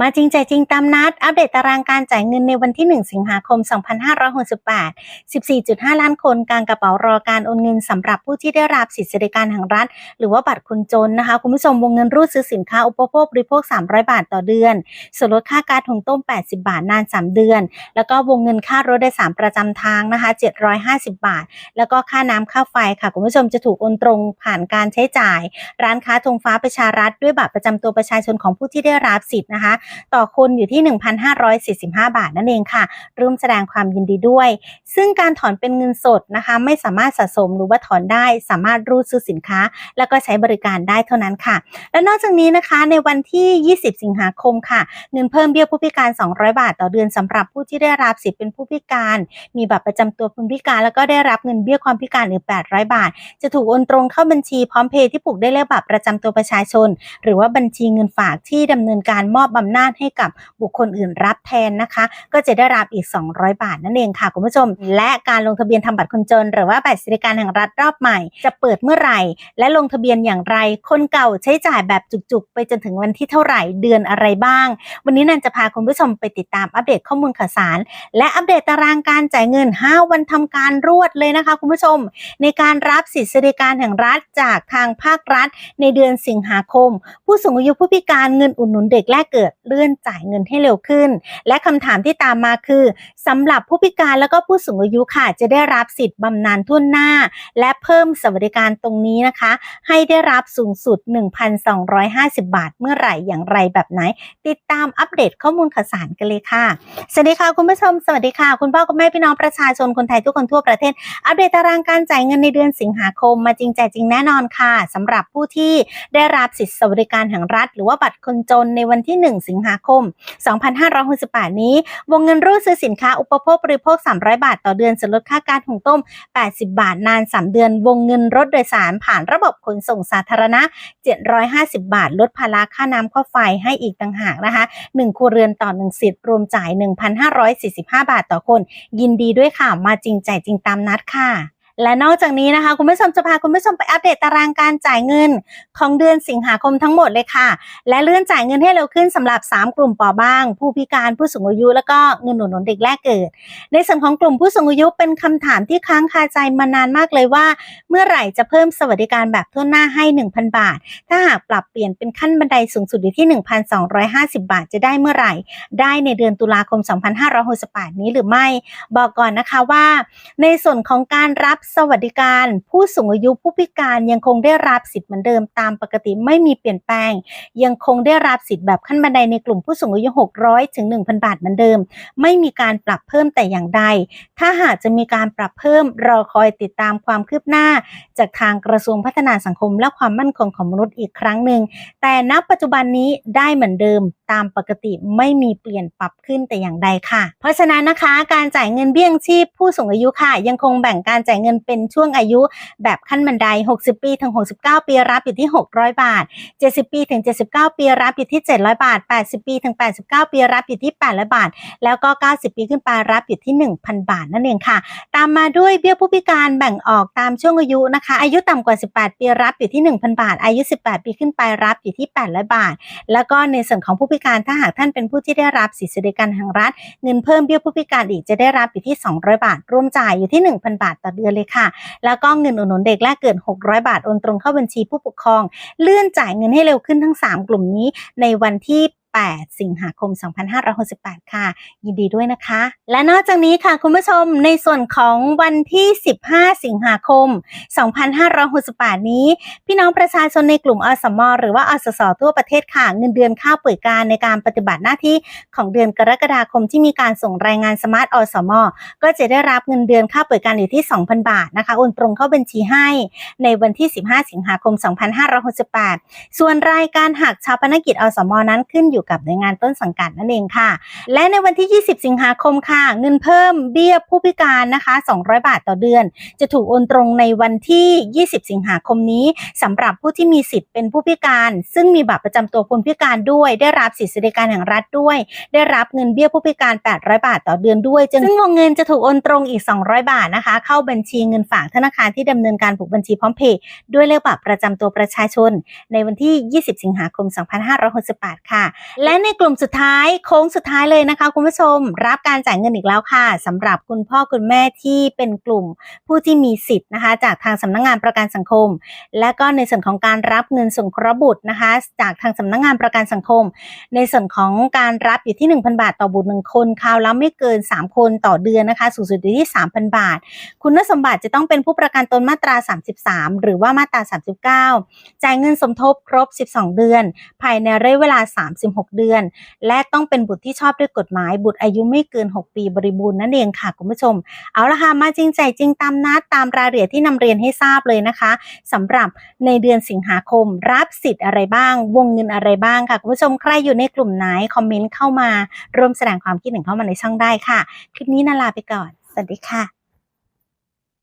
มาจริงใจจริงตามนัด อัปเดตตารางการจ่ายเงินในวันที่ 1 สิงหาคม 2568 14.5 ล้านคนกลางกระเป๋ารอการโอนเงินสำหรับผู้ที่ได้รับสิทธิสวัสดิการแห่งรัฐ หรือว่าบัตรคนจนนะคะ คุณผู้ชมวงเงินรูดซื้อสินค้าอุปโภคบริโภค 300 บาทต่อเดือน ส่วนลดค่าการหุงต้ม 80 บาทนาน 3 เดือน แล้วก็วงเงินค่ารถโดยสารประจำทางนะคะ 750 บาท แล้วก็ค่าน้ำค่าไฟค่ะคุณผู้ชมจะถูกโอนตรงผ่านการใช้จ่าย ร้านค้าธงฟ้าประชารัฐด้วยบัตรประจำตัวประชาชนของผู้ที่ได้รับสิทธิ์นะคะต่อคนอยู่ที่ 1,545 บาทนั่นเองค่ะร่วมแสดงความยินดีด้วย ซึ่งการถอนเป็นเงินสดนะคะ ไม่สามารถสะสมหรือว่าถอนได้ สามารถรูดซื้อสินค้า แล้วก็ใช้บริการได้เท่านั้นค่ะ และนอกจากนี้นะคะในวันที่ 20 สิงหาคมค่ะ เงินเพิ่มเบี้ยผู้พิการ 200 บาท ต่อเดือนสำหรับผู้ที่ได้รับสิทธิ์เป็นผู้พิการ มีบัตรประจำตัวผู้พิการ แล้วก็ได้รับเงินเบี้ยความพิการอีก800 บาท จะถูกโอนตรงเข้าบัญชีพร้อมเพย์ที่ผูกได้เลขบัตรประจำตัวประชาชน หรือว่าบัญชีเงินฝากที่ดำเนินการมอบอำนาจให้กับบุคคลอื่นรับแทนนะคะ ก็จะได้รับอีก 200 บาทนั่นเองค่ะคุณผู้ชม และการลงทะเบียนทำบัตรคนจน หรือว่าบัตรสวัสดิการแห่งรัฐรอบใหม่ จะเปิดเมื่อไหร่ และลงทะเบียนอย่างไร คนเก่าใช้จ่ายแบบจุกๆ ไปจนถึงวันที่เท่าไหร่เดือนอะไรบ้าง วันนี้นันจะพาคุณผู้ชมไปติดตามอัปเดตข้อมูลข่าวสาร และอัปเดตตารางการจ่ายเงิน 5 วันทำการรวดเลยนะคะ คุณผู้ชม ในการรับสิทธิสวัสดิการแห่งรัฐจากทางภาครัฐ ในเดือนสิงหาคม ผู้สูงอายุผู้พิการเงินอุดหนุนเด็กแรกเกิด เลื่อนจ่ายเงินให้เร็วขึ้น และคำถามที่ตามมาคือสำหรับผู้พิการแล้วก็ผู้สูงอายุค่ะ จะได้รับสิทธิ์บำนาญทั่วหน้า และเพิ่มสวัสดิการตรงนี้นะคะ ให้ได้รับสูงสุด 1,250 บาท เมื่อไหร่อย่างไรแบบไหน ติดตามอัปเดตข้อมูลข่าวสารกันเลยค่ะสวัสดีค่ะคุณผู้ชมสวัสดีค่ะ คุณพ่อคุณแม่พี่น้องประชาชนคนไทยทุกคนทั่วประเทศ อัปเดตตารางการจ่ายเงินในเดือนสิงหาคมมาจริงใจจริงแน่นอนค่ะสำหรับผู้ที่ได้รับสิทธิสวัสดิการแห่งรัฐ หรือว่าบัตรคนจนในวันที่ 1 สิงหาคม 2568 นี้ วงเงินรูดซื้อสินค้าอุปโภคบริโภค 300 บาทต่อเดือนส่วนลดค่าการหุงต้ม 80 บาทนาน 3 เดือน วงเงินรถโดยสารผ่านระบบขนส่งสาธารณะ 750 บาท ลดภาระค่าน้ำค่าไฟให้อีกต่างหากนะคะ1ครัวเรือนต่อ 1 สิทธิ์รวมจ่าย 1,545 บาทต่อคน ยินดีด้วยค่ะ มาจริงใจจริงตามนัดค่ะ และนอกจากนี้นะคะ คุณผู้ชมจะพาคุณผู้ชมไปอัปเดตตารางการจ่ายเงินของเดือนสิงหาคมทั้งหมดเลยค่ะ และเลื่อนจ่ายเงินให้เร็วขึ้นสำหรับ 3 กลุ่มเปราะบ้าง ผู้พิการผู้สูงอายุ แล้วก็เงินหนุนนเด็กแรกเกิด ในส่วนของกลุ่มผู้สูงอายุเป็นคำถามที่ค้างคาใจมานานมากเลยว่า เมื่อไหร่จะเพิ่มสวัสดิการแบบทั่วหน้าให้ 1,000 บาท ถ้าหากปรับเปลี่ยนเป็นขั้นบันไดสูงสุดอยู่ที่ 1,250 บาทจะได้เมื่อไหร่ ได้ในเดือนตุลาคม 2568 นี้หรือไม่ บอกก่อนนะคะว่า ในส่วนของการรับสวัสดิการ ผู้สูงอายุผู้พิการยังคงได้รับสิทธิ์เหมือนเดิมตามปกติไม่มีเปลี่ยนแปลง ยังคงได้รับสิทธิ์แบบขั้นบันไดในกลุ่มผู้สูงอายุ 600 ถึง 1,000 บาทเหมือนเดิม ไม่มีการปรับเพิ่มแต่อย่างใด ถ้าหากจะมีการปรับเพิ่มรอคอยติดตามความคืบหน้า จากทางกระทรวงพัฒนาสังคมและความมั่นคงของมนุษย์อีกครั้งหนึ่งแต่ณปัจจุบันนี้ได้เหมือนเดิม ตามปกติไม่มีเปลี่ยนปรับขึ้นแต่อย่างใดค่ะ เพราะฉะนั้นนะคะการจ่ายเงินเบี้ยงชีพผู้สูงอายุค่ะ ยังคงแบ่งการจ่ายเงินเป็นช่วงอายุ แบบขั้นบันได 60 ปีถึง 69 ปีรับอยู่ที่ 600 บาท 70 ปีถึง 79 ปีรับอยู่ที่ 700 บาท 80 ปีถึง 89 ปีรับอยู่ที่ 800 บาท แล้วก็ 90 ปีขึ้นไปรับอยู่ที่ 1,000 บาทนั่นเองค่ะ ตามมาด้วยเบี้ยผู้พิการแบ่งออกตามช่วงอายุนะคะ อายุต่ำกว่า 18 ปีรับอยู่ที่ 1,000 บาท อายุ 18 ปีขึ้นไปรับอยู่ที่ 800 บาท แล้วก็ในส่วนของผู้พิการถ้าหากท่านเป็นผู้ที่ได้รับสิทธิสวัสดิการแห่งรัฐ เงินเพิ่มเบี้ยผู้พิการอีกจะได้รับอยู่ที่ 200 บาท รวมจ่ายอยู่ที่ 1,000 บาทต่อเดือนเลยค่ะ แล้วก็เงินอุดหนุนเด็กแรกเกิด600 บาทโอนตรงเข้าบัญชีผู้ปกครอง เลื่อนจ่ายเงินให้เร็วขึ้นทั้ง 3 กลุ่มนี้ในวันที่ 8 สิงหาคม 2568 ค่ะ ยินดีด้วยนะคะ และนอกจากนี้ค่ะคุณผู้ชมในส่วนของวันที่ 15 สิงหาคม 2568 นี้ พี่น้องประชาชนในกลุ่มอสม หรือว่าอสส ทั่วประเทศค่ะ เงินเดือนค่าป่วยการในการปฏิบัติหน้าที่ของเดือนกรกฎาคมที่มีการส่งรายงานสมาร์ทอสม ก็จะได้รับเงินเดือนค่าป่วยการอยู่ที่ 2,000 บาทนะคะโอนตรงเข้าบัญชีให้ ในวันที่ 15 สิงหาคม 2568 ส่วนรายการหักชาวพนักกิจอสมนั้นขึ้นอยู่อยู่กับหน่วยงานต้นสังกัดนั่นเองค่ะ และในวันที่ 20 สิงหาคมค่ะ เงินเพิ่มเบี้ยผู้พิการนะคะ 200 บาทต่อเดือน จะถูกโอนตรงในวันที่ 20 สิงหาคมนี้สำหรับผู้ที่มีสิทธิ์เป็นผู้พิการ ซึ่งมีบัตรประจำตัวคนพิการด้วย ได้รับสิทธิสวัสดิการแห่งรัฐด้วย ได้รับเงินเบี้ยผู้พิการ 800 บาทต่อเดือนด้วยซึ่งวงเงินจะถูกโอนตรงอีก 200 บาทนะคะ เข้าบัญชีเงินฝากธนาคารที่ดำเนินการผูกบัญชีพร้อมเพย์ด้วยเลขบัตรประจำตัวประชาชน ในวันที่ 20 สิงหาคม 2568 ค่ะและในกลุ่มสุดท้ายโค้งสุดท้ายเลยนะคะ คุณผู้ชม รับการจ่ายเงินอีกแล้วค่ะสำหรับคุณพ่อคุณแม่ที่เป็นกลุ่มผู้ที่มีสิทธิ์นะคะ จากทางสำนักงานประกันสังคม และก็ในส่วนของการรับเงินสงเคราะห์บุตรนะคะ จากทางสำนักงานประกันสังคม ในส่วนของการรับอยู่ที่ 1,000 บาทต่อบุตรหนึ่งคนคราวละไม่เกิน 3 คนต่อเดือนนะคะ สูงสุดอยู่ที่ 3,000 บาท คุณสมบัติจะต้องเป็นผู้ประกันตนมาตรา 33 หรือว่ามาตรา 39 จ่ายเงินสมทบครบ 12 เดือน ภายในระยะเวลา 36เดือน และต้องเป็นบุตรที่ชอบด้วยกฎหมาย บุตรอายุไม่เกิน 6 ปีบริบูรณ์นั่นเองค่ะคุณผู้ชม เอาละค่ะมาจริงใจจริงตามนัดตามรายละเอียดที่นำเรียนให้ทราบเลยนะคะสำหรับในเดือนสิงหาคม รับสิทธิ์อะไรบ้าง วงเงินอะไรบ้างค่ะคุณผู้ชมใครอยู่ในกลุ่มไหนคอมเมนต์เข้ามาร่วมแสดงความคิดเห็นเข้ามาในช่องได้ค่ะ คลิปนี้นาลาไปก่อน สวัสดีค่ะ